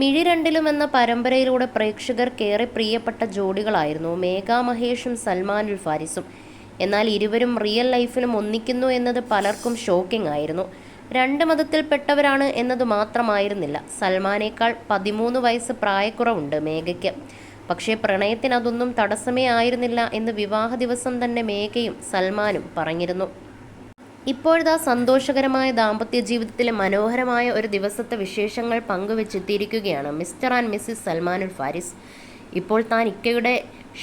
മിഴി രണ്ടിലും എന്ന പരമ്പരയിലൂടെ പ്രേക്ഷകർക്കേറെ പ്രിയപ്പെട്ട ജോഡികളായിരുന്നു മേഘ മഹേഷും സൽമാനുൽ ഫാരിസും എന്നാൽ ഇരുവരും റിയൽ ലൈഫിലും ഒന്നിക്കുന്നു എന്നത് പലർക്കും ഷോക്കിംഗ് ആയിരുന്നു. രണ്ട് മതത്തിൽപ്പെട്ടവരാണ് എന്നത് മാത്രമായിരുന്നില്ല. സൽമാനേക്കാൾ പതിമൂന്ന് വയസ്സ് പ്രായക്കുറവുണ്ട് മേഘയ്ക്ക്. പക്ഷേ പ്രണയത്തിനതൊന്നും തടസ്സമേ ആയിരുന്നില്ല എന്ന് വിവാഹ ദിവസം തന്നെ മേഘയും സൽമാനും പറഞ്ഞിരുന്നു. ഇപ്പോഴതാ സന്തോഷകരമായ ദാമ്പത്യ ജീവിതത്തിലെ മനോഹരമായ ഒരു ദിവസത്തെ വിശേഷങ്ങൾ പങ്കുവെച്ചെത്തിയിരിക്കുകയാണ് mister and missus Salmanul Faris. ഇപ്പോൾ താൻ ഇക്കയുടെ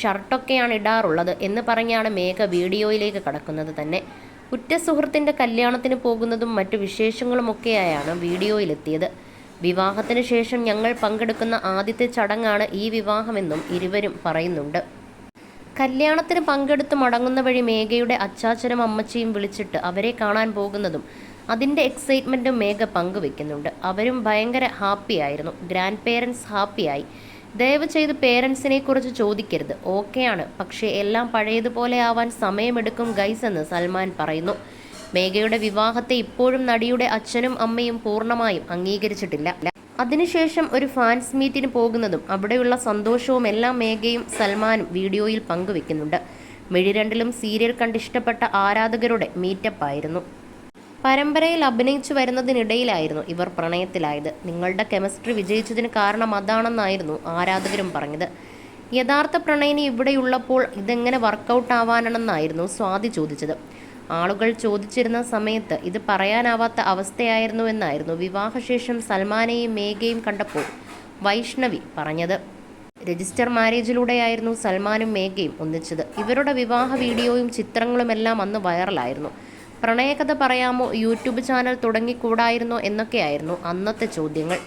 ഷർട്ടൊക്കെയാണ് ഇടാറുള്ളത് എന്ന് പറഞ്ഞാണ് മേഘ വീഡിയോയിലേക്ക് കടക്കുന്നത് തന്നെ. ഉറ്റ സുഹൃത്തിന്റെ കല്യാണത്തിന് പോകുന്നതും മറ്റു വിശേഷങ്ങളുമൊക്കെയായാണ് വീഡിയോയിലെത്തിയത്. വിവാഹത്തിന് ശേഷം ഞങ്ങൾ പങ്കെടുക്കുന്ന ആദ്യത്തെ ചടങ്ങാണ് ഈ വിവാഹമെന്നും ഇരുവരും പറയുന്നുണ്ട്. കല്യാണത്തിന് പങ്കെടുത്ത് മടങ്ങുന്ന വഴി മേഘയുടെ അച്ചാച്ചനും അമ്മച്ചിയും വിളിച്ചിട്ട് അവരെ കാണാൻ പോകുന്നതും അതിന്റെ എക്സൈറ്റ്മെന്റും മേഘ പങ്കുവെക്കുന്നുണ്ട്. അവരും ഭയങ്കര ഹാപ്പി ആയിരുന്നു. ഗ്രാൻഡ് പേരൻസ് ഹാപ്പിയായി ദയവ് ചെയ്ത് പേരൻസിനെ കുറിച്ച് ചോദിക്കരുത്. ഓക്കെയാണ് പക്ഷേ എല്ലാം പഴയതുപോലെ ആവാൻ സമയമെടുക്കും ഗൈസ് എന്ന് സൽമാൻ പറയുന്നു. മേഘയുടെ വിവാഹത്തെ ഇപ്പോഴും നടിയുടെ അച്ഛനും അമ്മയും പൂർണമായും അംഗീകരിച്ചിട്ടില്ല. അതിനുശേഷം ഒരു ഫാൻസ് മീറ്റിന് പോകുന്നതും അവിടെയുള്ള സന്തോഷവും എല്ലാം മേഘയും സൽമാനും വീഡിയോയിൽ പങ്കുവെക്കുന്നുണ്ട്. മിഴിരണ്ടിലും സീരിയൽ കണ്ടിഷ്ടപ്പെട്ട ആരാധകരുടെ മീറ്റപ്പായിരുന്നു. പരമ്പരയിൽ അഭിനയിച്ചു വരുന്നതിനിടയിലായിരുന്നു ഇവർ പ്രണയത്തിലായത്. നിങ്ങളുടെ കെമിസ്ട്രി വിജയിച്ചതിന് കാരണം അതാണെന്നായിരുന്നു ആരാധകരും പറഞ്ഞത്. യഥാർത്ഥ പ്രണയിനി ഇവിടെയുള്ളപ്പോൾ ഇതെങ്ങനെ വർക്കൗട്ട് ആവാനാണെന്നായിരുന്നു സ്വാതി ചോദിച്ചത്. ആളുകൾ ചോദിച്ചിരുന്ന സമയത്ത് ഇത് പറയാനാവാത്ത അവസ്ഥയായിരുന്നു എന്നായിരുന്നു വിവാഹശേഷം സൽമാനെയും മേഘയും കണ്ടപ്പോൾ വൈഷ്ണവി പറഞ്ഞത്. രജിസ്റ്റർ മാരേജിലൂടെയായിരുന്നു സൽമാനും മേഘയും ഒന്നിച്ചത്. ഇവരുടെ വിവാഹ വീഡിയോയും ചിത്രങ്ങളുമെല്ലാം അന്ന് വൈറലായിരുന്നു. പ്രണയകഥ പറയാമോ യൂട്യൂബ് ചാനൽ തുടങ്ങിക്കൂടായിരുന്നോ എന്നൊക്കെയായിരുന്നു അന്നത്തെ ചോദ്യങ്ങൾ.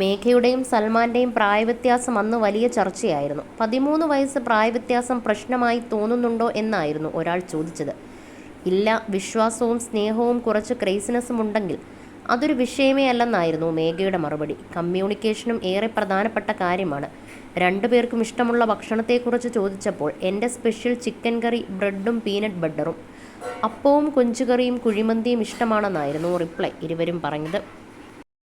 മേഘയുടെയും സൽമാന്റെയും പ്രായവ്യത്യാസം അന്ന് വലിയ ചർച്ചയായിരുന്നു. പതിമൂന്ന് വയസ്സ് പ്രായവ്യത്യാസം പ്രശ്നമായി തോന്നുന്നുണ്ടോ എന്നായിരുന്നു ഒരാൾ ചോദിച്ചത്. ഇല്ല വിശ്വാസവും സ്നേഹവും കുറച്ച് ക്രേസിനെസ്സും ഉണ്ടെങ്കിൽ അതൊരു വിഷയമേ അല്ലെന്നായിരുന്നു മേഘയുടെ മറുപടി. കമ്മ്യൂണിക്കേഷനും ഏറെ പ്രധാനപ്പെട്ട കാര്യമാണ്. രണ്ടുപേർക്കും ഇഷ്ടമുള്ള ഭക്ഷണത്തെക്കുറിച്ച് ചോദിച്ചപ്പോൾ എന്റെ സ്പെഷ്യൽ ചിക്കൻ കറി ബ്രെഡും പീനട്ട് ബട്ടറും. അപ്പവും കൊഞ്ചുകറിയും കുഴിമന്തിയും ഇഷ്ടമാണെന്നായിരുന്നു റിപ്ലൈ. ഇരുവരും പറഞ്ഞത്